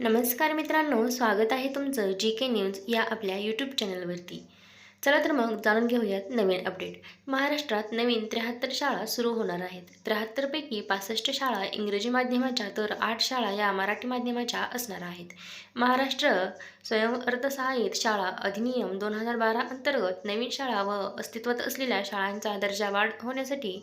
नमस्कार मित्रांनो स्वागत आहे तुमचं जी के न्यूज या आपल्या यूट्यूब चॅनलवरती चला तर मग जाणून घेऊयात नवीन अपडेट महाराष्ट्रात नवीन त्र्याहत्तर शाळा सुरू होणार आहेत. त्र्याहत्तरपैकी पासष्ट शाळा इंग्रजी माध्यमाच्या तर आठ शाळा या मराठी माध्यमाच्या असणार आहेत. महाराष्ट्र स्वयंअर्थसहाय्यित शाळा अधिनियम दोन हजार बारा अंतर्गत नवीन शाळा व अस्तित्वात असलेल्या शाळांचा दर्जा वाढ होण्यासाठी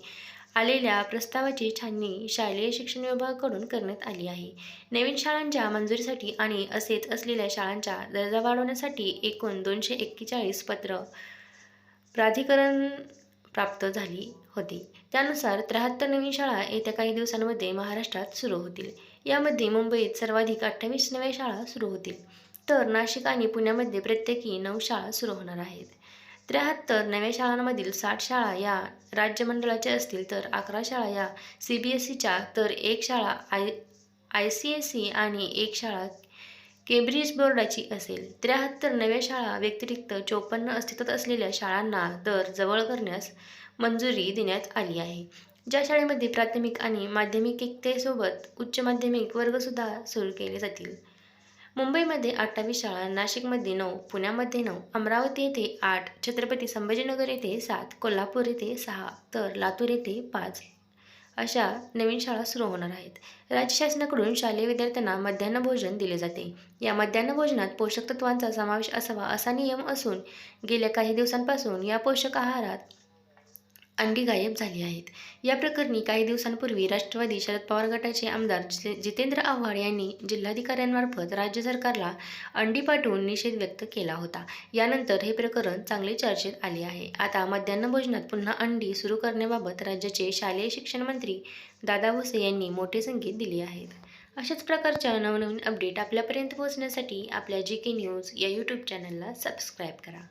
आलेल्या प्रस्तावाची छाननी शालेय शिक्षण विभागाकडून करण्यात आली आहे. नवीन शाळांच्या मंजुरीसाठी आणि असेच असलेल्या शाळांचा दर्जा वाढवण्यासाठी एकूण दोनशे एक्केचाळीस पत्र प्राधिकरण प्राप्त झाली होती. त्यानुसार त्र्याहत्तर नवीन शाळा येत्या काही दिवसांमध्ये महाराष्ट्रात सुरू होतील. यामध्ये मुंबईत सर्वाधिक अठ्ठावीस नव्या शाळा सुरू होतील. तर नाशिक आणि पुण्यामध्ये प्रत्येकी नऊ शाळा सुरू होणार आहेत. त्र्याहत्तर नव्या शाळांमधील साठ शाळा या राज्य मंडळाच्या असतील तर अकरा शाळा या सी बी एस सीच्या तर एक शाळा I I C S C आणि एक शाळा केम्ब्रिज बोर्डाची असेल. त्र्याहत्तर नव्या शाळा व्यतिरिक्त चोपन्न अस्तित्वात असलेल्या शाळांना दर जवळ करण्यास मंजुरी देण्यात आली आहे. ज्या शाळेमध्ये प्राथमिक आणि माध्यमिक एकतेसोबत उच्च माध्यमिक वर्गसुद्धा सुरू केले जातील. मुंबईमध्ये अठ्ठावीस शाळा नाशिकमध्ये नऊ पुण्यामध्ये नऊ अमरावती येथे आठ छत्रपती संभाजीनगर येथे सात कोल्हापूर येथे सहा तर लातूर येथे पाच अशा नवीन शाळा सुरू होणार आहेत. राज्य शासनाकडून शालेय विद्यार्थ्यांना मध्यान्ह भोजन दिले जाते. या मध्यान्ह भोजनात पोषक तत्वांचा समावेश असावा असा नियम असून गेल्या काही दिवसांपासून या पोषक आहारात अंडी गायब झाली आहेत. या प्रकरणी काही दिवसांपूर्वी राष्ट्रवादी शरद पवार गटाचे आमदार जितेंद्र आव्हाड यांनी जिल्हाधिकाऱ्यांमार्फत राज्य सरकारला अंडी पाठवून निषेध व्यक्त केला होता. यानंतर हे प्रकरण चांगले चर्चेत आले आहे. आता मध्यान्ह भोजनात पुन्हा अंडी सुरू करण्याबाबत राज्याचे शालेय शिक्षण मंत्री दादा भुसे यांनी मोठे संकेत दिले आहेत. अशाच प्रकारच्या नवनवीन अपडेट आपल्यापर्यंत पोहोचण्यासाठी आपल्या जी के न्यूज या यूट्यूब चॅनलला सबस्क्राईब करा.